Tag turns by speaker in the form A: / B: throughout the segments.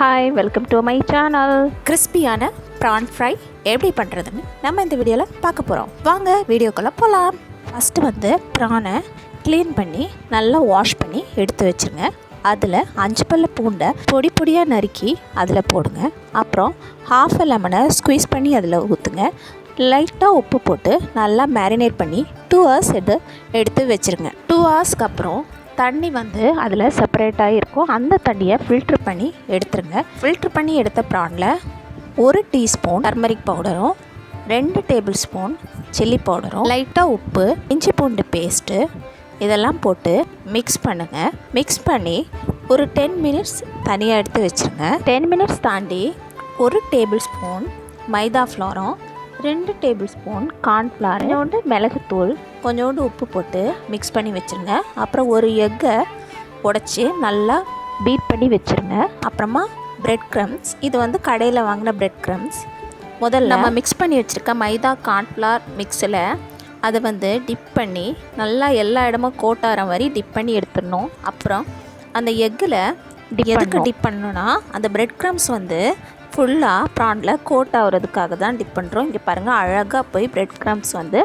A: Hi welcome to my channel
B: கிறிஸ்பியான prawn fry எப்படி பண்ணுறதுன்னு நம்ம இந்த வீடியோவில் பார்க்க போகிறோம் வாங்க வீடியோக்குள்ளே போகலாம் ஃபஸ்ட்டு வந்து ப்ரானை க்ளீன் பண்ணி நல்லா வாஷ் பண்ணி எடுத்து வச்சுருங்க. அதில் அஞ்சு பல்ல பூண்டை பொடி பொடியாக நறுக்கி அதில் போடுங்க. அப்புறம் ஹாஃப் லெமனை ஸ்குவீஸ் பண்ணி அதில் ஊற்றுங்க லைட்டாக உப்பு போட்டு நல்லா மேரினேட் பண்ணி டூ ஹவர்ஸ் எடு எடுத்து வச்சுருங்க. டூ ஹவர்ஸ்க்கு அப்புறம் தண்ணி வந்து அதில் செப்பரேட்டாக இருக்கும். அந்த தண்ணியை ஃபில்ட்ரு பண்ணி எடுத்துருங்க. ஃபில்ட்ரு பண்ணி எடுத்த ப்ரானில் ஒரு டீஸ்பூன் டர்மரிக் பவுடரும் ரெண்டு டேபிள் ஸ்பூன் சில்லி பவுடரும் லைட்டாக உப்பு இஞ்சி பூண்டு பேஸ்ட்டு இதெல்லாம் போட்டு மிக்ஸ் பண்ணுங்கள் மிக்ஸ் பண்ணி ஒரு டென் மினிட்ஸ் தனியாக எடுத்து வச்சுருங்க. டென் மினிட்ஸ் தாண்டி ஒரு டேபிள் ஸ்பூன் மைதா ஃப்ளோரம் ரெண்டு டேபிள் ஸ்பூன் கார்ன்ஃப்ளவர் கொஞ்சோண்டு மிளகுத்தூள் கொஞ்சோண்டு உப்பு போட்டு மிக்ஸ் பண்ணி வச்சுருங்க. அப்புறம் ஒரு எக்கை உடச்சி நல்லா பீட் பண்ணி வச்சுருங்க. அப்புறமா பிரெட் க்ரம்ஸ் இது வந்து கடையில் வாங்கின பிரெட் க்ரம்ஸ் முதல்ல நம்ம மிக்ஸ் பண்ணி வச்சுருக்க மைதா கார்ன்ஃப்ளவர் மிக்ஸில் அதை வந்து டிப் பண்ணி நல்லா எல்லா இடமும் கோட்டார மாதிரி டிப் பண்ணி எடுத்துடணும். அப்புறம் அந்த எக்கில் எதுக்கு டிப் பண்ணணும்னா அந்த பிரெட் க்ரம்ஸ் வந்து ஃபுல்லாக ப்ரானில் கோட் ஆகிறதுக்காக தான் டிப் பண்ணுறோம் இங்கே பாருங்கள் அழகாக போய் பிரெட் க்ரம்ஸ் வந்து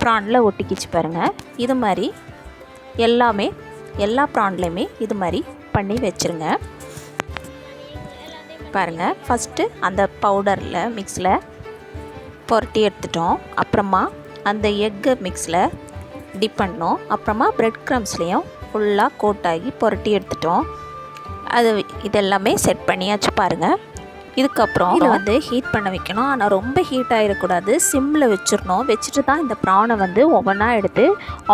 B: ப்ரானில் ஒட்டிக்கிச்சு பாருங்கள் இது மாதிரி எல்லாமே எல்லா ப்ரான்லேயுமே இது மாதிரி பண்ணி வச்சுருங்க. பாருங்கள் ஃபஸ்ட்டு அந்த பவுடரில் மிக்ஸில் புரட்டி எடுத்துட்டோம். அப்புறமா அந்த எக்கு மிக்ஸில் டிப் பண்ணோம். அப்புறமா பிரெட் க்ரம்ஸ்லேயும் ஃபுல்லாக கோட் ஆகி புரட்டி எடுத்துட்டோம். அது இதெல்லாமே செட் பண்ணியாச்சு பாருங்கள் இதுக்கப்புறம் இதை வந்து ஹீட் பண்ண வைக்கணும். ஆனால் ரொம்ப ஹீட் ஆகிடக்கூடாது சிம்மில் வச்சிடணும். வச்சுட்டு தான் இந்த ப்ரானை வந்து ஒவ்வொன்றா எடுத்து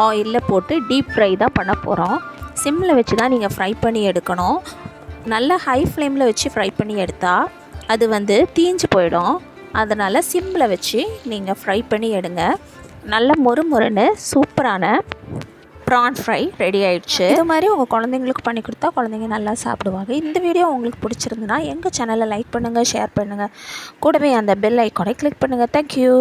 B: ஆயிலில் போட்டு டீப் ஃப்ரை தான் பண்ண போகிறோம் சிம்மில் வச்சு தான் நீங்கள் ஃப்ரை பண்ணி எடுக்கணும். நல்ல ஹை ஃப்ளேமில் வச்சு ஃப்ரை பண்ணி எடுத்தால் அது வந்து தீஞ்சு போயிடும். அதனால் சிம்மில் வச்சு நீங்கள் ஃப்ரை பண்ணி எடுங்க. நல்ல மொறு மொறுன்னு சூப்பரான ப்ரான் ஃப்ரை ரெடி ஆயிடுச்சு. இது மாதிரி உங்கள் குழந்தைங்களுக்கு பண்ணி கொடுத்தா குழந்தைங்க நல்லா சாப்பிடுவாங்க. இந்த வீடியோ உங்களுக்கு பிடிச்சிருந்துன்னா எங்கள் சேனலை லைக் பண்ணுங்கள் ஷேர் பண்ணுங்கள் கூடவே அந்த பெல் ஐக்கானை கிளிக் பண்ணுங்கள் தேங்க்யூ